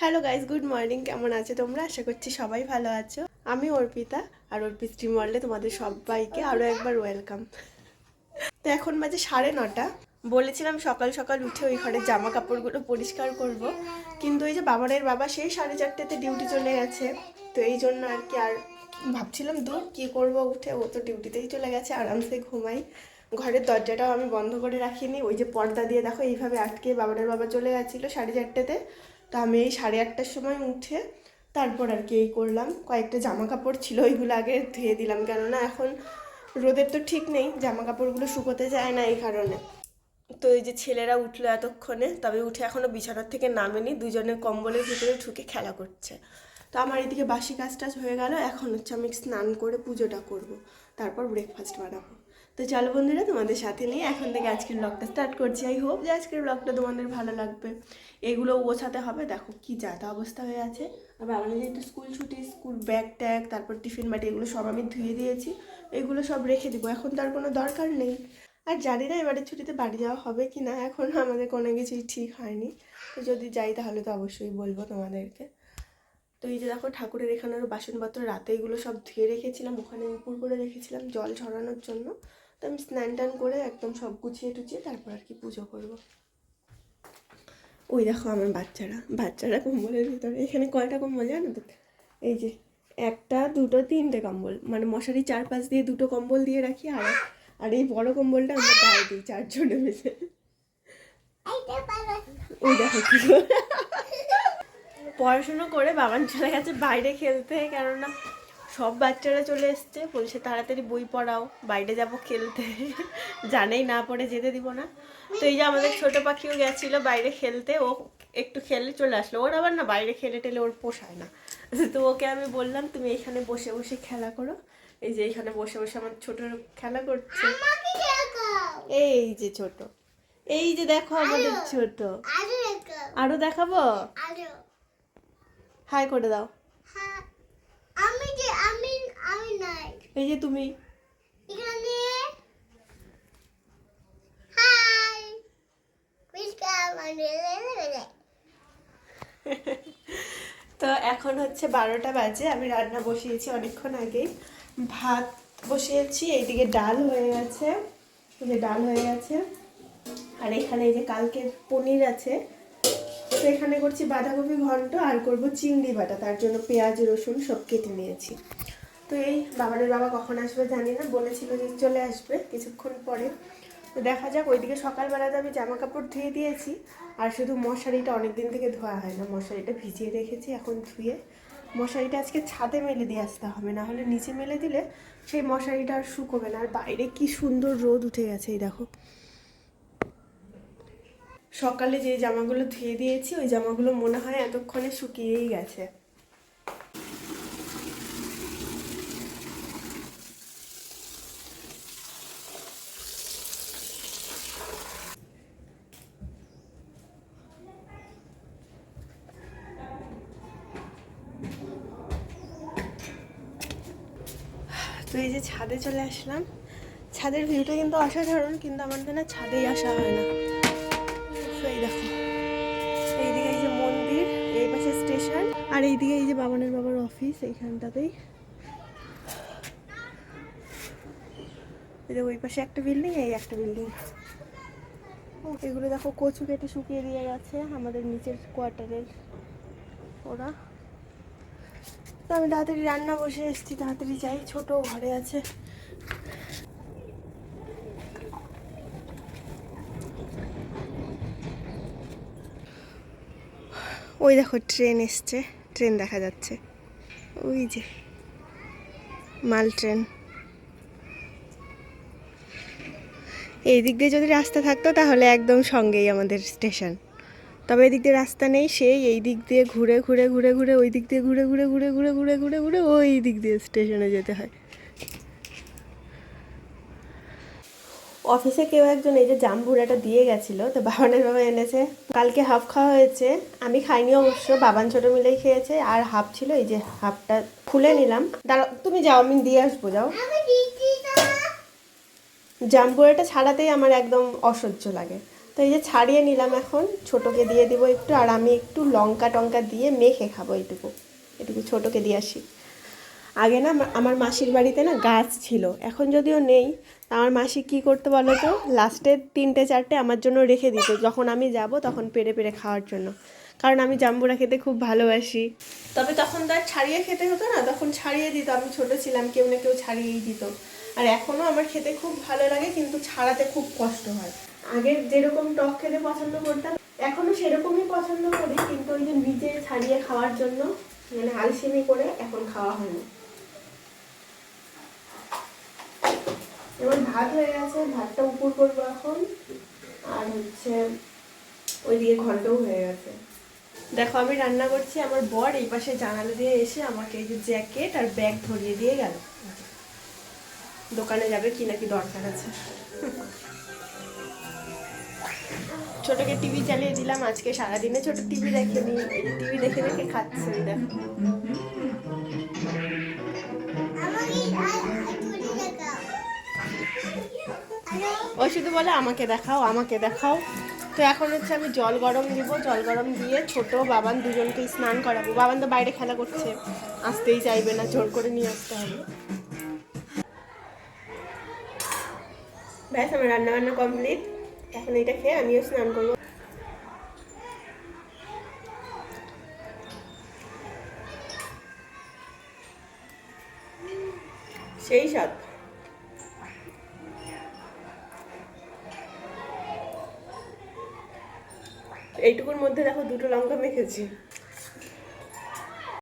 Hello guys good morning কেমন আছো তোমরা? আশা করছি সবাই ভালো আছো। আমি অর্পিতা আর অর্পিত স্ট্রিম ওয়ার্ল্ডে তোমাদের সবাইকে আরও একবার ওয়েলকাম তো এখন বাজে সাড়ে নটা। বলেছিলাম সকাল সকাল উঠে ওই ঘরের জামা কাপড়গুলো পরিষ্কার করব। কিন্তু ওই যে বাবারের বাবা সেই সাড়ে চারটেতে ডিউটি চলে গেছে। তো এই জন্য আর কি আর ভাবছিলাম, দূর, কী করব উঠে? ও তো ডিউটিতেই চলে গেছে, আরামসে ঘুমাই। ঘরের দরজাটাও আমি বন্ধ করে রাখিনি। ওই যে পর্দা দিয়ে দেখো এইভাবে আটকে বাবারের বাবা চলে গেছিল সাড়ে চারটেতে। তো আমি এই সাড়ে আটটার সময় উঠে তারপর আর কি এই করলাম। কয়েকটা জামা কাপড় ছিল, ওইগুলো আগে ধুয়ে দিলাম। কেননা এখন রোদের তো ঠিক নেই জামা কাপড়গুলো শুকোতে যায় না এই কারণে। তো এই যে ছেলেরা উঠল এতক্ষণে, তবে উঠে এখনও বিছানার থেকে নামেনি, দুজনে কম্বলের ভিতরে ঢুকে খেলা করছে। তো আমার এদিকে বাসি কাজ টাজ হয়ে গেল, এখন হচ্ছে আমি স্নান করে পুজোটা করব, তারপর ব্রেকফাস্ট বানাবো। তো চলো বন্ধুরা, তোমাদের সাথে নিয়ে এখন থেকে আজকের ব্লগটা স্টার্ট করছি। আই হোপ যে আজকের ব্লগটা তোমাদের ভালো লাগবে। এগুলো গোছাতে হবে, দেখো কি যাতা অবস্থা হয়ে আছে। আবার আমাদের যেহেতু স্কুল ছুটি স্কুল ব্যাগ ট্যাগ, তারপর টিফিন বাটি, এগুলো সব আমি ধুয়ে দিয়েছি। এগুলো সব রেখে দিব, এখন তার কোনো দরকার নেই। আর জানি না এবারের ছুটিতে বাড়ি যাওয়া হবে কি না, এখন আমাদের কোনো কিছুই ঠিক হয়নি। তো যদি যাই তাহলে তো অবশ্যই বলব তোমাদেরকে। তো এই যে দেখো, ঠাকুরের এখানেরও বাসনপত্র, রাতে এগুলো সব ধুয়ে রেখেছিলাম, ওখানে উপর করে রেখেছিলাম জল ঝরানোর জন্য। তো আমি স্নান টান করে একদম সব গুছিয়ে টুচিয়ে তারপর আর কি পুজো করব। ওই দেখো আমার বাচ্চারা বাচ্চারা কম্বলের ভিতরে। এখানে কয়টা কম্বল জানো তো? এই যে একটা, দুটো, তিনটে কম্বল। মানে মশারি চার পাঁচ দিয়ে দুটো কম্বল দিয়ে রাখি আর আর এই বড় কম্বলটা আমরা গায়ে দিই চারজনে মিলে। ওই দেখো কি। পড়াশুনো করে বাবান চলে গেছে বাইরে খেলতে, কেননা সব বাচ্চারা চলে এসছে। বলছে তাড়াতাড়ি বই পড়াও বাইরে যাব খেলতে। জানেই না পড়ে যেতে দিব না। তো এই যে আমাদের ছোট পাখিও গেছিল বাইরে খেলতে ও একটু খেলে চলে আসলো। ওর আবার না বাইরে খেলে টেলে ওর পোষায় না। তো ওকে আমি বললাম তুমি এখানে বসে বসে খেলা করো। এই যে এখানে বসে বসে আমার ছোট খেলা করছে। এই যে ছোট। এই যে দেখো আমাদের ছোট। আরও দেখাবো? হাই করে দাও আমি যে আমি আমি নাই এই যে তুমি। তো এখন হচ্ছে বারোটা বাজে আমি রান্না বসিয়েছি অনেকক্ষণ আগেই ভাত বসিয়েছি এইদিকে ডাল হয়ে গেছে। এই যে ডাল হয়ে গেছে। আর এখানে এই যে কালকের পনির আছে। তো এখানে করছি বাঁধাকপি ঘন্ট আর করব চিংড়ি বাটা তার জন্য পেঁয়াজ রসুন সব কেটে নিয়েছি। তো এই বাবারের বাবা কখন আসবে জানি না, বলেছিল যে চলে আসবে কিছুক্ষণ পরে। তো দেখা যাক, ওইদিকে সকালবেলাতে আমি জামা কাপড় ধুয়ে দিয়েছি, আর শুধু মশারিটা অনেক দিন থেকে ধোয়া হয় না, মশারিটা ভিজিয়ে রেখেছি এখন ধুয়ে। মশারিটা আজকে ছাদে মেলে দিয়ে আসতে হবে, না হলে নিচে মেলে দিলে সেই মশারিটা আর শুকোবে না। আর বাইরে কি সুন্দর রোদ উঠে গেছে, এই দেখো। সকালে যে জামাগুলো ধুয়ে দিয়েছি, ওই জামাগুলো মনে হয় এতক্ষণে শুকিয়েই গেছে তো এই যে ছাদে চলে আসলাম। ছাদের ভিউটা কিন্তু অসাধারণ, কিন্তু আমার না ছাদেই আসা হয় না। এই দেখো, এইদিকে এই যে মন্দির, এই পাশে স্টেশন, আর এইদিকে এই যে বাবানের বাবার অফিস এইখানটাতেই। ওই পাশে একটা বিল্ডিং, এই একটা বিল্ডিং। এগুলো দেখো কচু কেটে শুকিয়ে দিয়ে গেছে আমাদের নিচের কোয়ার্টারের ওরা। তো আমি তাড়াতাড়ি রান্না বসে এসেছি, তাড়াতাড়ি যাই, ছোট ঘরে আছে। ওই দেখো, ট্রেন এসছে, ট্রেন দেখা যাচ্ছে। ওই যে, মাল ট্রেন। এই দিক দিয়ে যদি রাস্তা থাকতো, তাহলে একদম সঙ্গেই আমাদের স্টেশন। তবে এদিক দিয়ে রাস্তা নেই সেই এই দিক দিয়ে ঘুরে ঘুরে ঘুরে ঘুরে ওই দিক দিয়ে ঘুরে ঘুরে ঘুরে ঘুরে ঘুরে ঘুরে ঘুরে ওই দিক দিয়ে স্টেশনে যেতে হয়। অফিসে কেউ একজন এই যে জাম্বুরাটা দিয়ে গেছিল তো বাবানের বাবা এনেছে। কালকে হাফ খাওয়া হয়েছে আমি খাইনি অবশ্য বাবান ছোট মিলেই খেয়েছে আর হাফ ছিল এই যে হাফটা খুলে নিলাম। দাঁড়াও তুমি যাও আমি দিয়ে আসব যাও। জাম্বুরাটা ছাড়াতেই আমার একদম অসহ্য লাগে। তো এই যে ছাড়িয়ে নিলাম এখন, ছোটোকে দিয়ে দিব একটু, আর আমি একটু লঙ্কা টঙ্কা দিয়ে মেখে খাব এইটুকু। এটুকু ছোটোকে দিয়ে আসি। আগে না আমার মাসির বাড়িতে না গাছ ছিল, এখন যদিও নেই আমার মাসি কি করতে বলো তো? লাস্টের তিনটে চারটে আমার জন্য রেখে দিত, যখন আমি যাব তখন পেরে পেরে খাওয়ার জন্য। কারণ আমি জাম্বুরা খেতে খুব ভালোবাসি। তবে তখন তো আর ছাড়িয়ে খেতে হতো না, তখন ছাড়িয়ে দিত, আমি ছোট ছিলাম, কেউ না কেউ ছাড়িয়েই দিত। আর এখনও আমার খেতে খুব ভালো লাগে, কিন্তু ছাড়াতে খুব কষ্ট হয়। আগে যেরকম টক খেতে পছন্দ করতাম, এখনও সেরকমই পছন্দ করি, কিন্তু ওই যে নিজে ছাড়িয়ে খাওয়ার জন্য মানে আলসেমি করে এখন খাওয়া হয়নি। এবার ভাত হয়ে গেছে, ভাতটা উপর করব এখন, আর হচ্ছে ওইদিকে ঘন্টাও হয়ে গেছে। দেখো, আমি রান্না করছি, আমার বর এই পাশে জানালা দিয়ে এসে আমাকে এই যে জ্যাকেট আর ব্যাগ ধরিয়ে দিয়ে গেল। দোকানে যাবে কি নাকি দরকার আছে? ছোটকে টিভি চালিয়ে দিলাম, আজকে সারাদিনে ছোট টিভি দেখে দেখেনি টিভি দেখে দেখে খাচ্ছে দেখো। ও শুধু বলে, আমাকে দেখাও আমাকে দেখাও। তো এখন হচ্ছে আমি জল গরম দিব জল গরম দিয়ে ছোট বাবান দুজনকে স্নান করাবো। বাবান তো বাইরে খেলা করছে, আসতেই চাইবে না, জোর করে নিয়ে আসতে হবে। ব্যাস, আমার রান্না বান্না কমপ্লিট। এখন এটা খেয়ে আমিও স্নান করব। সেই স্বাদ। এইটুকুর মধ্যে দেখো দুটো লঙ্কা মেখেছি।